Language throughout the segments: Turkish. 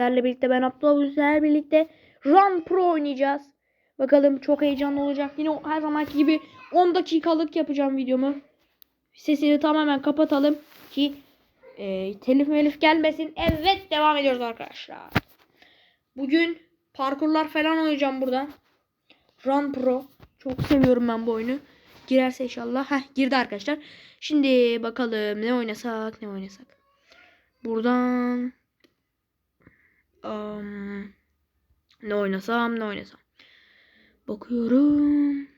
Sizlerle birlikte ben Abdullah sizlerle birlikte Run Pro oynayacağız. Bakalım çok heyecanlı olacak. Yine her zamanki gibi 10 dakikalık yapacağım videomu. Sesini tamamen kapatalım ki e, telif melif gelmesin. Evet devam ediyoruz arkadaşlar. Bugün parkurlar falan oynayacağım buradan. Run Pro. Çok seviyorum ben bu oyunu. Girerse inşallah. Heh girdi arkadaşlar. Şimdi bakalım ne oynasak ne oynasak. Buradan Am, ne oynasam ne oynasam. Bakıyorum.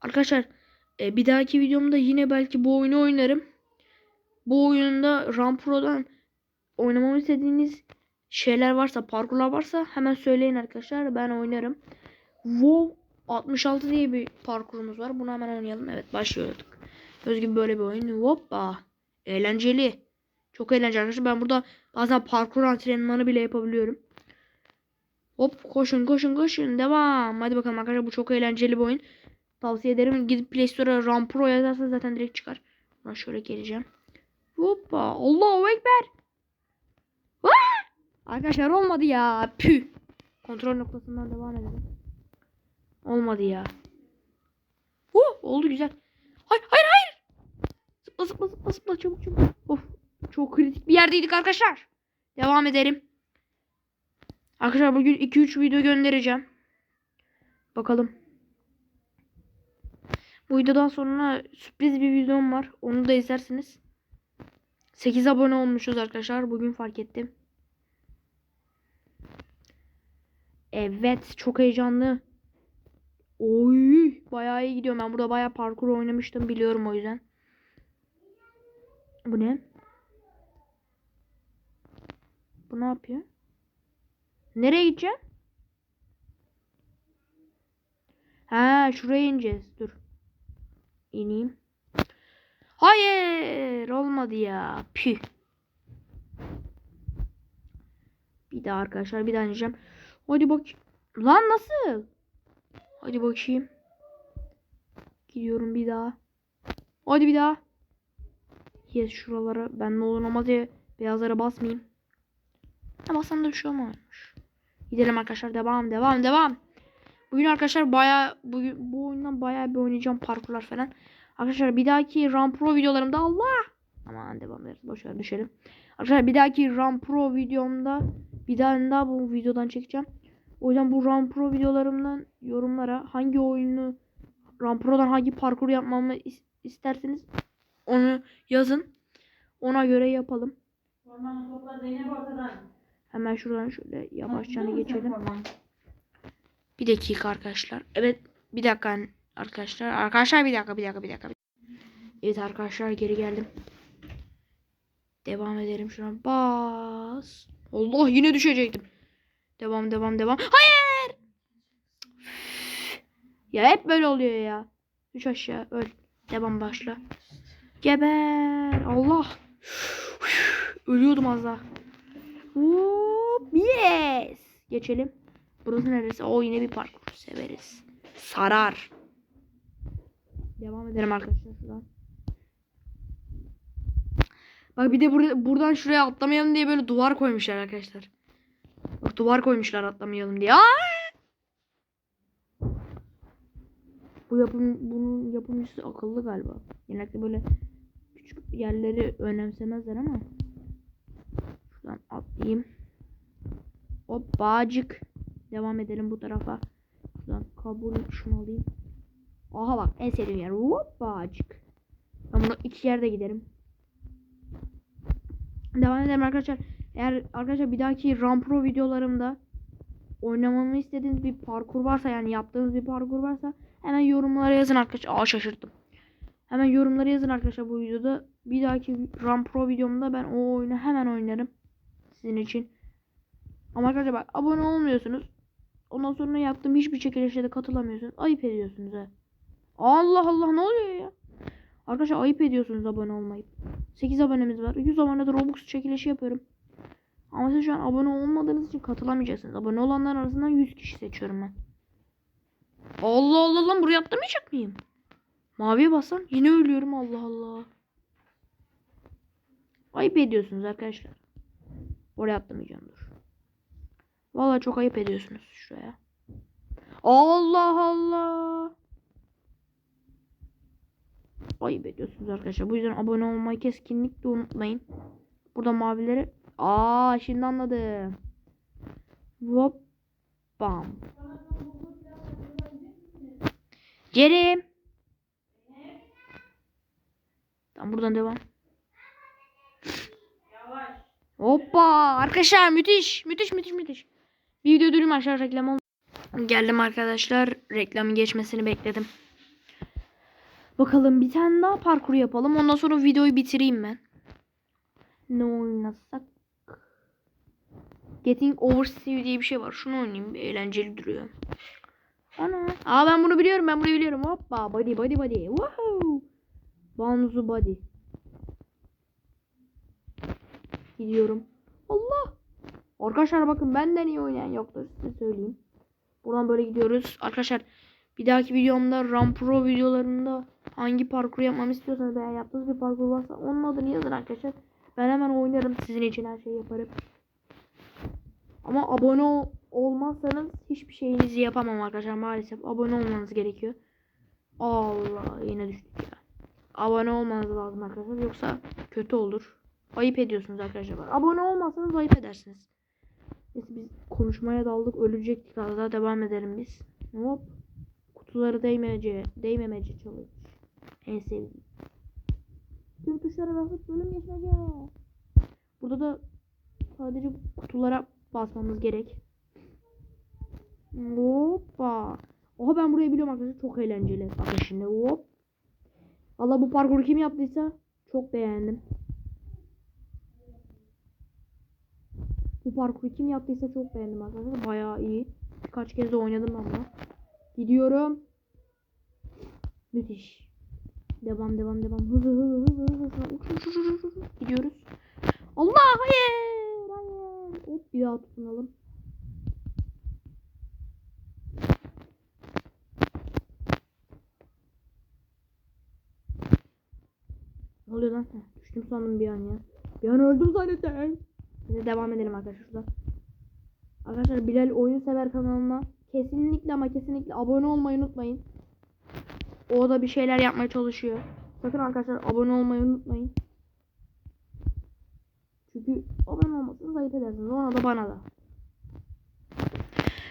Arkadaşlar e, bir dahaki videomda yine belki bu oyunu oynarım. Bu oyunda Rampro'dan oynamamı istediğiniz şeyler varsa, parkurlar varsa hemen söyleyin arkadaşlar. Ben oynarım. WoW 66 diye bir parkurumuz var. Bunu hemen oynayalım. Evet başlıyorduk. Gibi böyle bir oyun. Hoppa. Eğlenceli. Çok eğlenceli arkadaşlar. Ben burada bazen parkur antrenmanı bile yapabiliyorum. Hop koşun koşun koşun. Devam. Hadi bakalım arkadaşlar bu çok eğlenceli bir oyun. Tavsiye ederim. Gidip Play Store'a Rampro yazarsanız zaten direkt çıkar. Ben şöyle geleceğim. Hoppa. Allahu Ekber. Arkadaşlar olmadı ya. Püh. Kontrol noktasından devam edelim. Olmadı ya. Huh, oldu güzel. Hayır hayır hayır. Zıpla zıpla zıpla zıpla çabuk çabuk. Of. Çok kritik bir yerdeydik arkadaşlar. Devam edelim. Arkadaşlar bugün 2-3 video göndereceğim. Bakalım. Bu videodan sonra sürpriz bir videom var. Onu da izlersiniz. 8 abone olmuşuz arkadaşlar. Bugün fark ettim. Evet. Çok heyecanlı. Oy. Bayağı iyi gidiyorum. Ben burada bayağı parkur oynamıştım. Biliyorum o yüzden. Bu ne? Bu ne yapıyor? Nereye gideceğim? Ha şuraya ineceğiz. Dur. İneyim. Hayır. Olmadı ya. Püh. Bir daha arkadaşlar. Bir daha ineceğim. Hadi bak. Lan nasıl? Hadi bakayım. Gidiyorum bir daha. Hadi bir daha. Yes şuralara ben ne olur olmaz diye beyazlara basmayayım. Ha bassam da bir şey olmamış. Gidelim arkadaşlar devam devam devam. Bugün arkadaşlar baya bugün bu oyundan baya bir oynayacağım parkurlar falan. Arkadaşlar bir dahaki Run Pro videolarımda Allah. Aman devam ederiz boşver düşelim. Arkadaşlar bir dahaki Run Pro videomda bir tane daha bu videodan çekeceğim. O yüzden bu Run Pro videolarımdan yorumlara hangi oyunu Run Pro'dan hangi parkur yapmamı is- isterseniz onu yazın. Ona göre yapalım. Ormanı topla Zeynep ortadan. Hemen şuradan şöyle yavaşça musun geçelim. Bir dakika arkadaşlar. Evet bir dakika arkadaşlar. Arkadaşlar bir dakika bir dakika bir dakika. Evet arkadaşlar geri geldim. Devam edelim şuna. Bas. Allah yine düşecektim. Devam devam devam. Hayır. Ya hep böyle oluyor ya. Düş aşağı öl. Devam başla. Geber. Allah. Ölüyordum az daha. Hop, yes. Geçelim. Burası neresi? O yine bir parkur. Severiz. Sarar. Devam edelim arkadaşlar şuradan. Bak bir de bur buradan şuraya atlamayalım diye böyle duvar koymuşlar arkadaşlar. Bak duvar koymuşlar atlamayalım diye. Aa! Bu yapım bunun yapımcısı akıllı galiba. Genellikle böyle küçük yerleri önemsemezler ama. Şuradan atlayayım. Hop bağcık. Devam edelim bu tarafa. Şuradan kabul şunu alayım. Aha bak en sevdiğim yer. Hop bağcık. Ben bunu iki yerde giderim. Devam edelim arkadaşlar. Eğer arkadaşlar bir dahaki Rampro videolarımda oynamamı istediğiniz bir parkur varsa yani yaptığınız bir parkur varsa hemen yorumlara yazın arkadaşlar. Aa şaşırdım. Hemen yorumlara yazın arkadaşlar bu videoda. Bir dahaki Rampro videomda ben o oyunu hemen oynarım. Sizin için. Ama arkadaşlar bak abone olmuyorsunuz. Ondan sonra yaptığım hiçbir çekilişe de katılamıyorsunuz. Ayıp ediyorsunuz ha. Allah Allah ne oluyor ya? Arkadaşlar ayıp ediyorsunuz abone olmayıp. 8 abonemiz var. 100 abonede Robux çekilişi yapıyorum. Ama siz şu an abone olmadığınız için katılamayacaksınız. Abone olanlar arasından 100 kişi seçiyorum ben. Allah Allah lan buraya atlamayacak mıyım? Maviye bassam yine ölüyorum Allah Allah. Ayıp ediyorsunuz arkadaşlar. Oraya atlamayacağım dur. Vallahi çok ayıp ediyorsunuz şuraya. Allah Allah. Ayıp ediyorsunuz arkadaşlar. Bu yüzden abone olmayı kesinlikle unutmayın. Burada mavileri. Aa şimdi anladım. Hop. Bam. Cerim. Tamam buradan devam. Hoppa. Arkadaşlar müthiş. Müthiş müthiş müthiş. Bir video durayım aşağı reklam oldu. Geldim arkadaşlar. Reklamın geçmesini bekledim. Bakalım bir tane daha parkur yapalım. Ondan sonra videoyu bitireyim ben. Ne oynasak? Getting Oversteer diye bir şey var. Şunu oynayayım. Eğlenceli duruyor. Ana. Aa ben bunu biliyorum. Ben bunu biliyorum. Hoppa. Body body body. Woohoo. Banzu body. Gidiyorum. Allah. Arkadaşlar bakın benden iyi oynayan yoktur. Size söyleyeyim. Buradan böyle gidiyoruz. Arkadaşlar bir dahaki videomda Ram Pro videolarında hangi parkur yapmamı istiyorsanız veya yaptığınız bir parkur varsa onun adını yazın arkadaşlar. Ben hemen oynarım sizin için her şeyi yaparım. Ama abone ol- olmazsanız hiçbir şeyinizi yapamam arkadaşlar maalesef. Abone olmanız gerekiyor. Allah yine düştük ya. Abone olmanız lazım arkadaşlar yoksa kötü olur. Ayıp ediyorsunuz arkadaşlar. Abone olmazsanız ayıp edersiniz. Neyse biz konuşmaya daldık. Ölecektik az daha devam edelim biz. Hop. Kutuları değmece, değmemece çalış. En sevdiğim. Tüm tuşlara basıp bölüm geçmece. Burada da sadece kutulara basmamız gerek. Hoppa. Oha ben burayı biliyorum arkadaşlar. Çok eğlenceli. Bakın şimdi hop. Valla bu parkuru kim yaptıysa çok beğendim. Bu parkuru kim yaptıysa çok beğendim arkadaşlar. Bayağı iyi. Birkaç kez de oynadım bunu. Gidiyorum. Müthiş. Devam devam devam. Hızlı hızlı hızlı hızlı. Uç, uç, uç, uç, uç. Gidiyoruz. Allah hayır. Hayır. Hop bir daha tutunalım. Ne oluyor lan? Düştüm sandım bir an ya. Bir an öldüm zannettim. Şimdi devam edelim arkadaşlar. Arkadaşlar Bilal Oyun Sever kanalına kesinlikle ama kesinlikle abone olmayı unutmayın. O da bir şeyler yapmaya çalışıyor. Sakın arkadaşlar abone olmayı unutmayın. Çünkü abone olmasanız ayıp edersiniz. Ona da bana da.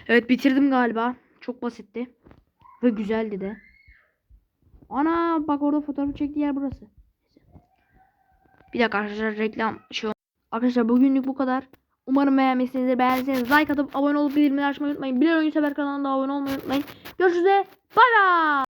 Evet bitirdim galiba. Çok basitti. Ve güzeldi de. Ana bak orada fotoğrafı çektiği yer burası. Bir dakika arkadaşlar reklam şey Arkadaşlar bugünlük bu kadar. Umarım beğenmişsinizdir. Beğendiyseniz like atıp abone olup bildirimleri açmayı unutmayın. Bilal Oyun Sever kanalına abone olmayı unutmayın. Görüşürüz. Bay bay.